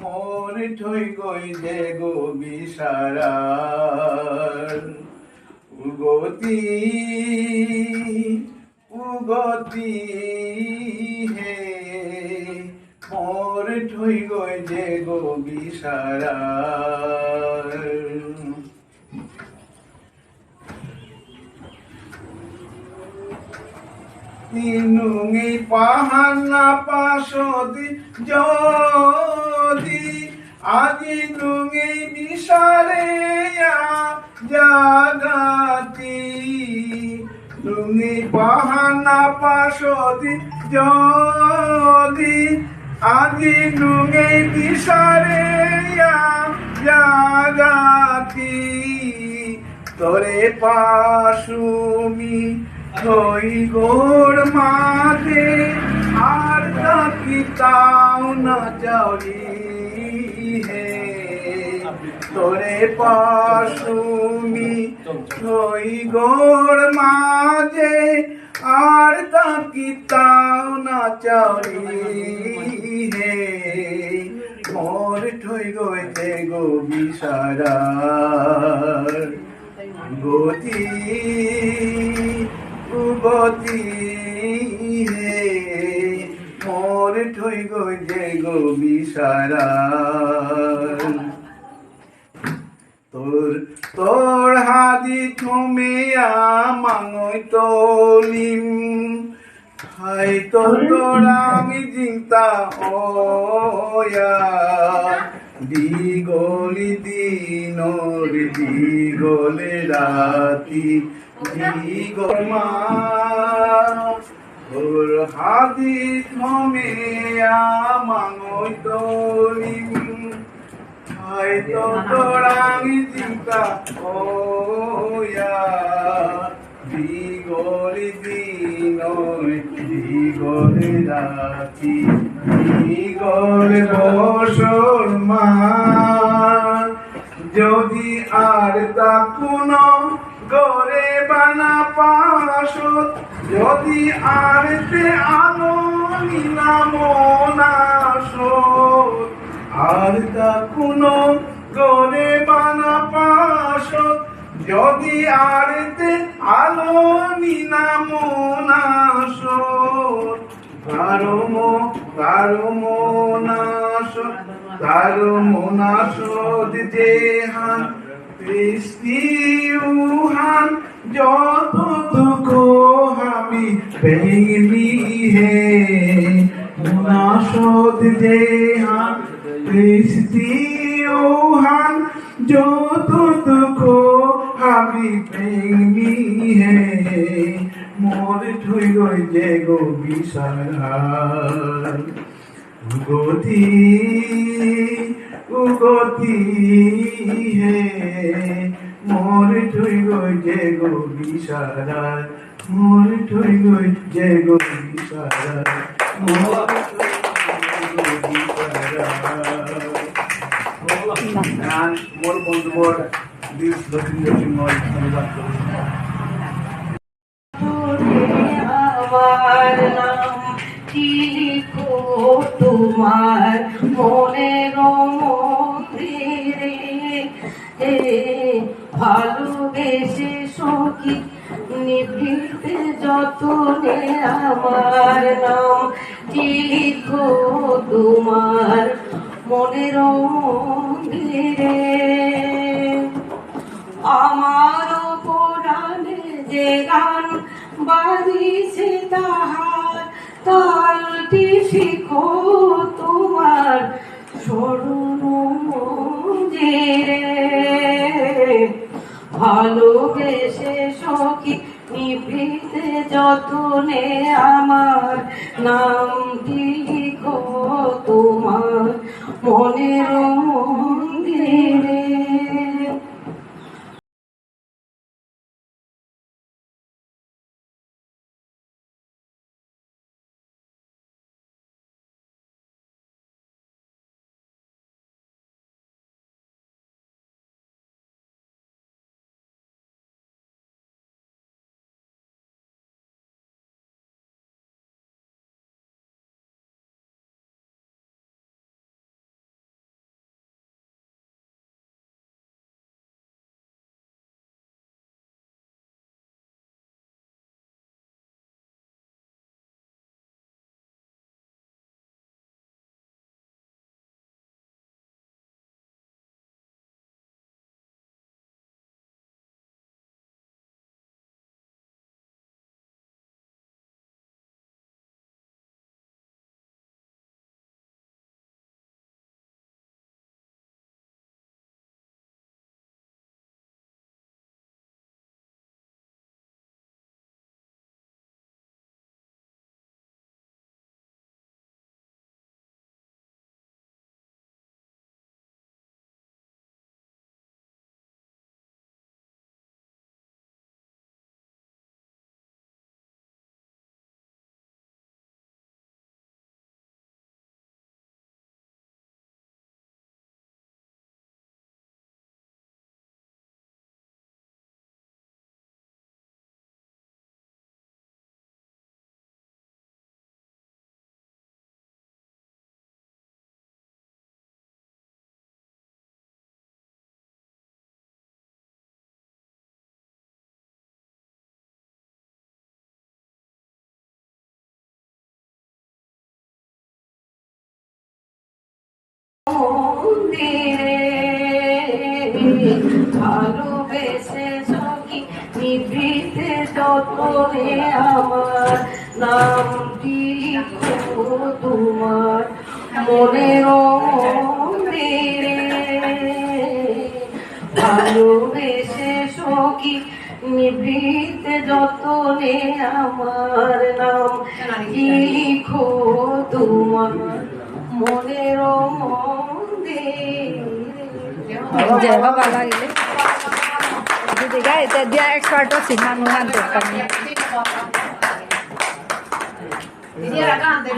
মোর ঠই গই দে গো বিসারার উগতি উগতি হে। মোর ঠই গই যে গো বিসারার তিনুঙি পাহানা পাশদি যদি আজি নুঙি বিসারে জাগাতি। নুঙি পাহানা পাশদি যদি আজি নুঙি বিসারে জাগাতি। তোরে পাশুমি থই গোর মাঝে আর তাকি তাও না যাওলি হে তোরে পাশুমি থই গোর মাঝে আর তাকি তাও না চাওলি হে মোর ঠই গইতে গো বিসারার গতি। গতি হে। মোর ঠই গই যে গো বিসারার তোর তোর হাদি থুমিয়া মাঙই তলিম হাই তোর আমি চিন্তা ওয়া দিগলি দিনর দিগলে রাতি, দিগমা তোর হাদি থমিয়া মাঙই তলিম হয়তো তোরামি চিন্তা ওয়া দিগলি দিন দিগলে রাতি। দিগলে মা যদি আর তা কোনো গরে বানা পাশ যদি আর তে আলো নিলাম আর তা কোনো গরে বানা পাশ যদি আর তে আলো নিলাম কারও মো কারও মোনাশ কারও মোনাশ যে উহান যত দুঃখ আমি পেলি হে। মোনাশোদ যে হান উহান যত দুঃখ আমি পেলি হে। মোর ঠুই যে গো বিশাল গতি উগতি হে মোর ঠুই যে গো বিশাল মোর ঠুই যে গো বিশাল মোর মোর বন্ধুবর দিস দক্ষিণ দক্ষিণ অনুবাদ করেছেন তোমার মনের মন্দিরে হে ভালোবেসে সখী নিভৃতে যতনে আমার নাম লিখো তোমার মনের মন্দিরে আমার পুরাণে যে গান বাজিছে তাহার ভালোবেসে সখী নিভৃতে যতনে আমার নামটি লিখো তোমার। মনের মন্দিরে ভালোবেসে সখী নিভৃতে যতনে আমার নামটি তোমার মনের মন্দিরে ভালোবেসে সখী নিভৃতে যতনে আমার নাম লিখো তোমার মনের মন্দিরে जय Dito guys, the DIX part si Manuhan. Hindi, ragante.